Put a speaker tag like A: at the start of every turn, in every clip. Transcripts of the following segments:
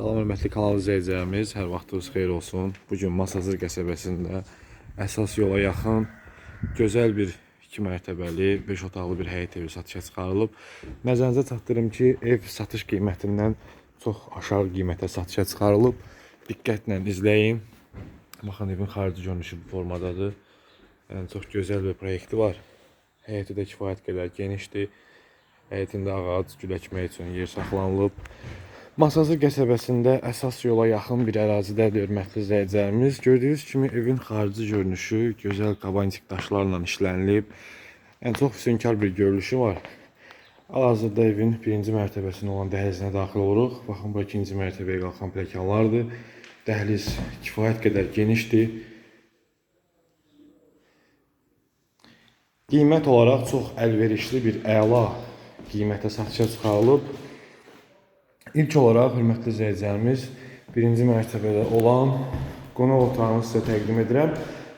A: Salam hörmətli kanal izləyicilərimiz, hər vaxtınız xeyir olsun. Bu gün Masazır qəsəbəsində əsas yola yaxın gözəl bir 2 mərtəbəli, 5 otaqlı bir həyət evi satışa çıxarılıb. Nəzərinizə çatdırım ki, ev satış qiymətindən çox aşağı qiymətə satışa çıxarılıb. Diqqətlə izləyin. Baxın evin xarici görünüşü bu formadadır. Yəni çox gözəl bir proyekti var. Həyəti də kifayət qədər genişdir. Həyətində ağac, gül əkmək üçün yer saxlanılıb. Masazır qəsəbəsində əsas yola yaxın bir ərazidədir hörmətli izləyicilərimiz. Gördüyünüz kimi evin xarici görünüşü gözəl qabantik daşlarla işlənilib. Yəni çox füsunkar bir görünüşü var. Hal-hazırda evin birinci mərtəbəsində olan dəhlizinə daxil oluruq. Baxın bu ikinci mərtəbəyə qalxan pləkanlardır. Dəhliz kifayət qədər genişdir. Qiymət olaraq çox əlverişli bir əla qiymətə satışa çıxarılıb. İlk olaraq hörmətli izləyicilərimiz, birinci mərtəbədə olan qonaq otağını sizə təqdim edirəm.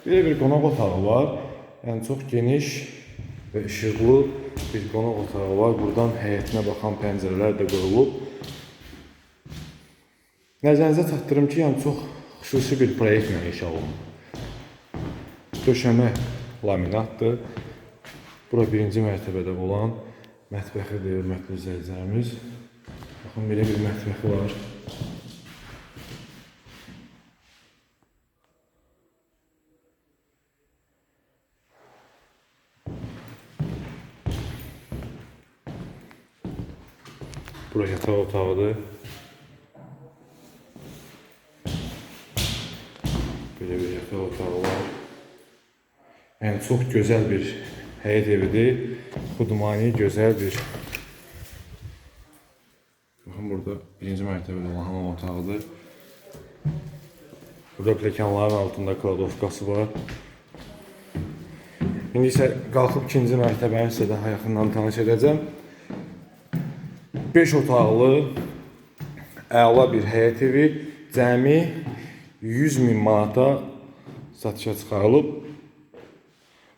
A: Belə bir qonaq otağı var. Yəni çox geniş və işıqlı bir qonaq otağı var. Buradan həyətinə baxan pəncərələr də qoyulub. Nəzərinizə çatdırım ki, yəni çox xüsusi bir proyektlə inşa olunub. Döşəmə laminatdır. Bura birinci mərtəbədə olan mətbəxidir, hörmətli izləyicilərimiz. Baxın, belə bir mətbəxi var. Bura yataq otağıdır. Belə bir yataq otağı var. Yəni çox gözəl bir həyət evidir. Xudmani gözəl bir burada birinci mərtəbədə olan hamam otağıdır. Burada pləkanların altında kladovkası var. İndi isə qalxıb ikinci mərtəbəni sizə daha yaxından tanış edəcəm. 5 otaqlı əla bir həyət evi cəmi 100 min manata satışa çıxarılıb.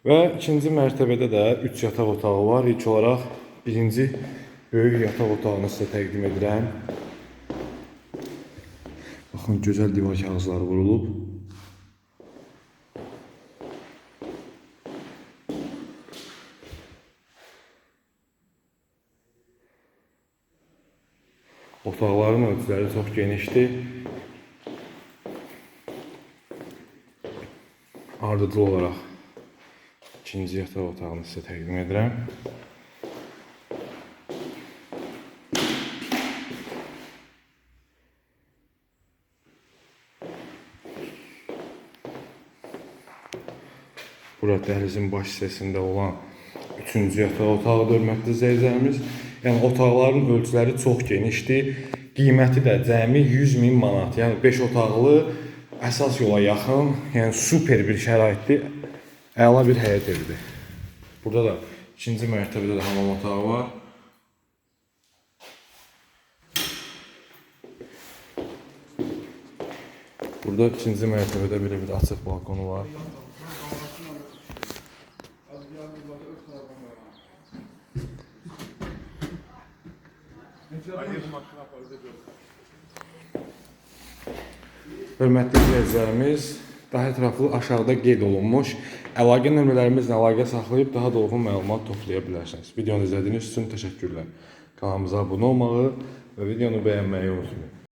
A: Və ikinci mərtəbədə də 3 yataq otağı var. İlk olaraq birinci böyük yataq otağını sizə təqdim edirəm. Baxın, gözəl divar kağızları vurulub. Otaqların ölçüləri çox genişdir. Ardıcıl olaraq ikinci yataq otağını sizə təqdim edirəm. Bura dəhlizin baş hissəsində olan üçüncü yataq otağıdır, hörmətli izləyicilərimiz. Yəni otaqların ölçüləri çox genişdir. Qiyməti də cəmi 100 min manat. Yəni 5 otaqlı əsas yola yaxın, yəni super bir şəraitdir. Əla bir həyət evidir. Burada da ikinci mərtəbədə də hamam otağı var. Burada ikinci mərtəbədə belə bir açıq balkonu var. Hörmətli izləyicilərimiz, daha ətraflı aşağıda qeyd olunmuş əlaqə nömrələrimizlə əlaqə saxlayıb daha dolğun məlumat toplaya bilərsiniz. Videonu izlədiyiniz üçün təşəkkürlər. Kanalımıza abunə olmağı və videonu bəyənməyi unutmayın.